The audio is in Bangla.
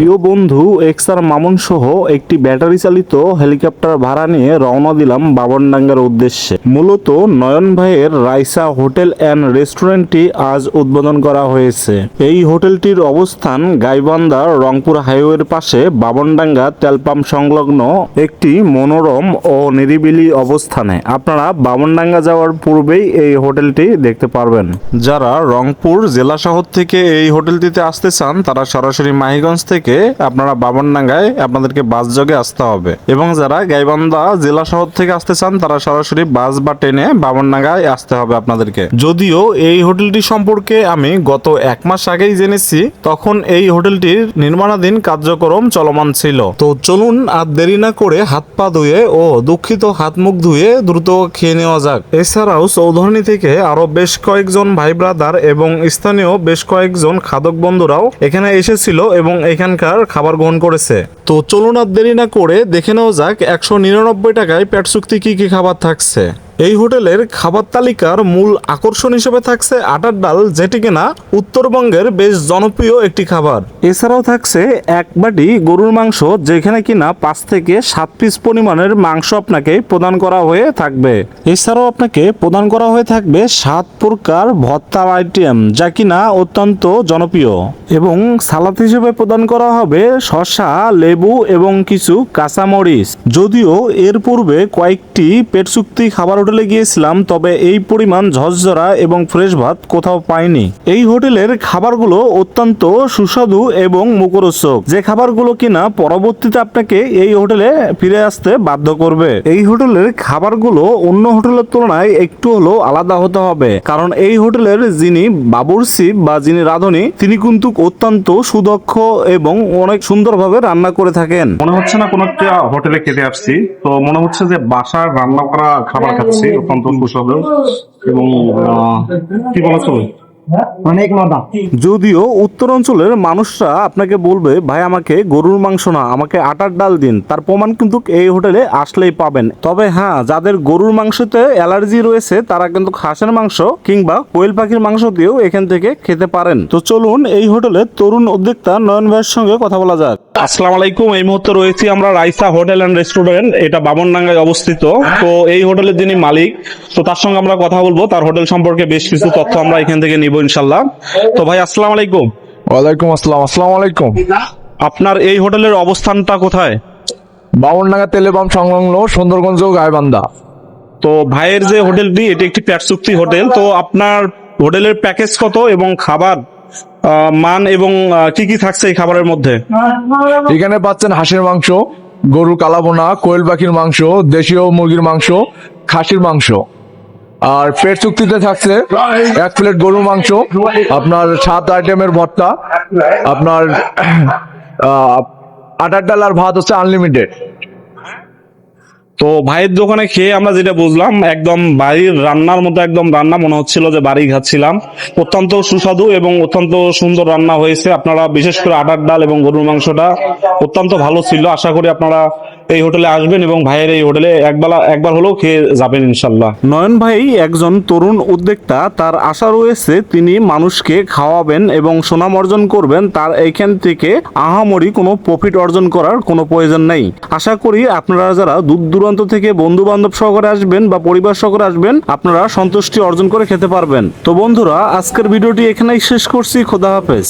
প্রিয় বন্ধু এক্সার মামুন সহ একটি ব্যাটারি চালিত হেলিকপ্টার ভাড়া নিয়ে রওনা দিলাম বাবনডাঙ্গার উদ্দেশ্যে। মূলত নয়ন ভাইয়ের রাইসা হোটেল অ্যান্ড রেস্টুরেন্টটি আজ উদ্বোধন করা হয়েছে। এই হোটেলটির অবস্থান গাইবান্ধা রংপুর হাইওয়ের পাশে বাবনডাঙ্গা তেলপাম্প সংলগ্ন একটি মনোরম ও নিরিবিলি অবস্থানে। আপনারা বামনডাঙ্গা যাওয়ার পূর্বেই এই হোটেলটি দেখতে পারবেন। যারা রংপুর জেলা শহর থেকে এই হোটেলটিতে আসতে চান, তারা সরাসরি মাহিগঞ্জ থেকে আপনারা বামনডাঙ্গায় আপনাদেরকে বাস যোগে আসতে হবে। এবং যারা গাইবান্ধা জেলা শহর থেকে আসতে চান, তারা সরাসরি বাস বা ট্রেনে বামনডাঙ্গায় আসতে হবে আপনাদেরকে। যদিও এই হোটেলটি সম্পর্কে আমি গত এক মাস আগেই জেনেছি, তখন এই হোটেলটির নির্মাণাধীন কার্যক্রম চলমান ছিল। তো চলুন আর দেরি না করে হাত পা ধুয়ে ও দুঃখিত হাত মুখ ধুয়ে দ্রুত খেয়ে নেওয়া যাক। এছাড়াও চৌধুরানী থেকে আরও বেশ কয়েকজন ভাই ব্রাদার এবং স্থানীয় বেশ কয়েকজন খাদক বন্ধুরাও এখানে এসেছিল এবং এখানকার খাবার গ্রহণ করেছে। তো চলুন আর দেরি না করে দেখে নেওয়া যাক একশো নিরানব্বই টাকায় পেট চুক্তি কি কি খাবার থাকছে। এই হোটেলের খাবার তালিকার মূল আকর্ষণ হিসেবে থাকছে আটার ডাল, যেটি কিনা উত্তরবঙ্গের বেশ জনপ্রিয় একটি খাবার। এছাড়াও থাকছে এক বাটি গরুর মাংস, যেখানে কিনা পাঁচ থেকে সাত পিস পরিমাণের মাংস আপনাকে প্রদান করা হয়ে থাকবে। এছাড়াও আপনাকে প্রদান করা হয়ে থাকবে সাত প্রকার ভর্তার আইটেম, যা কিনা অত্যন্ত জনপ্রিয়। এবং সালাদ হিসেবে প্রদান করা হবে শসা, লেবু এবং কিছু কাঁচামরিচ। যদিও এর পূর্বে কয়েকটি পেট চুক্তি খাবার হোটেলে গিয়েছিলাম তবে এই পরিমাণ ঝরঝরা এবং ফ্রেশ ভাত কোথাও পাইনি। এই হোটেলের খাবারগুলো অত্যন্ত সুস্বাদু এবং মুখরোচক। যে খাবারগুলো কিনা পরবর্তীতে আপনাকে এই হোটেলে ফিরে আসতে বাধ্য করবে। এই হোটেলের খাবারগুলো অন্য হোটেলের তুলনায় একটু হলেও আলাদা হতে হবে। কারণ এই হোটেলের যিনি বাবুরসি বা যিনি রাঁধুনি তিনি কিন্তু অত্যন্ত সুদক্ষ এবং অনেক সুন্দরভাবে রান্না করে থাকেন। মনে হচ্ছে না কোনো একটা হোটেলে খেতে আসছি। তো মনে হচ্ছে যে বাসার রান্না করা খাবার খাচ্ছি। অত্যন্ত সুস্বাদু এবং কি বলেছ অনেক মজা। যদিও উত্তর অঞ্চলের মানুষরা আপনাকে বলবে ভাই আমাকে গরুর মাংস না আমাকে আটার ডাল দিন। তার প্রমাণ কিন্তু এই হোটেলে আসলেই পাবেন। তবে হ্যাঁ যাদের গরুর মাংসতে অ্যালার্জি রয়েছে তারা কিন্তু হাঁসের মাংস কিংবা কোয়েল পাখির মাংস দিয়েও এখান থেকে খেতে পারেন। তো চলুন এই হোটেলে তরুণ উদ্যোক্তা নয়ন ভাইয়ের সঙ্গে কথা বলা যাক। আসসালামু আলাইকুম এই মুহূর্তে রয়েছি আমরা রাইসা হোটেল অ্যান্ড রেস্টুরেন্ট। এটা বামনডাঙ্গায় অবস্থিত। তো এই হোটেলের যিনি মালিক তো তার সঙ্গে আমরা কথা বলব। তার হোটেল সম্পর্কে বেশ কিছু তথ্য আমরা এখান থেকে নিব ইনশাল্লাহ তো ভাই আসসালামু আলাইকুম ওয়ালাইকুম আসসালাম। আসসালামু আলাইকুম আপনার এই হোটেলের অবস্থানটা কোথায়? বাউনডাঙ্গা তেলেবাম সংলগ্ন সুন্দরগঞ্জ গায়বান্ধা তো ভাইয়ের যে হোটেলটি এটি একটি প্যাট চুক্তি হোটেল। তো আপনার হোটেলের প্যাকেজ কত এবং খাবার? মান এবং কি কি থাকছে এই খাবারের মধ্যে? এখানে পাচ্ছেন হাঁসের মাংস গরু কালাবোনা কোয়েল পাখির মাংস, দেশীয় মুরগির মাংস, খাসির মাংস। আর পেট চুক্তিতে থাকছে এক প্লেট গরুর মাংস, আপনার সাত আইটেমের ভর্তা, আপনার আটার ডাল আর ভাত হচ্ছে আনলিমিটেড। তো ভাইয়ের দোকানে খেয়ে আমরা যেটা বুঝলাম, একদম বাড়ির রান্নার মতো একদম রান্না মনে হচ্ছিল যে বাড়ি খাচ্ছিলাম। অত্যন্ত সুস্বাদু এবং অত্যন্ত সুন্দর রান্না হয়েছে। আপনারা বিশেষ করে আটার ডাল এবং গরুর মাংসটা অত্যন্ত ভালো ছিল। আশা করি আপনারা এই হোটেলে আসবেন এবং ভাইয়ের এই হোটেলে একবেলা, একবার হলেও খেয়ে যাবেন ইনশাল্লাহ। নয়ন ভাই একজন তরুণ উদ্যোক্তা, তার আশা রয়েছে তিনি মানুষকে খাওয়াবেন এবং সুনাম অর্জন করবেন, তার এইখান থেকে আহামরি কোনো প্রফিট অর্জন করার কোনো প্রয়োজন নেই। আশা করি আপনারা যারা দূর দূরান্ত থেকে বন্ধু বান্ধব সহকারে আসবেন বা পরিবার সহকারে আসবেন, আপনারা সন্তুষ্টি অর্জন করে খেতে পারবেন। তো বন্ধুরা, আজকের ভিডিওটি এখানেই শেষ করছি, খোদা হাফেজ।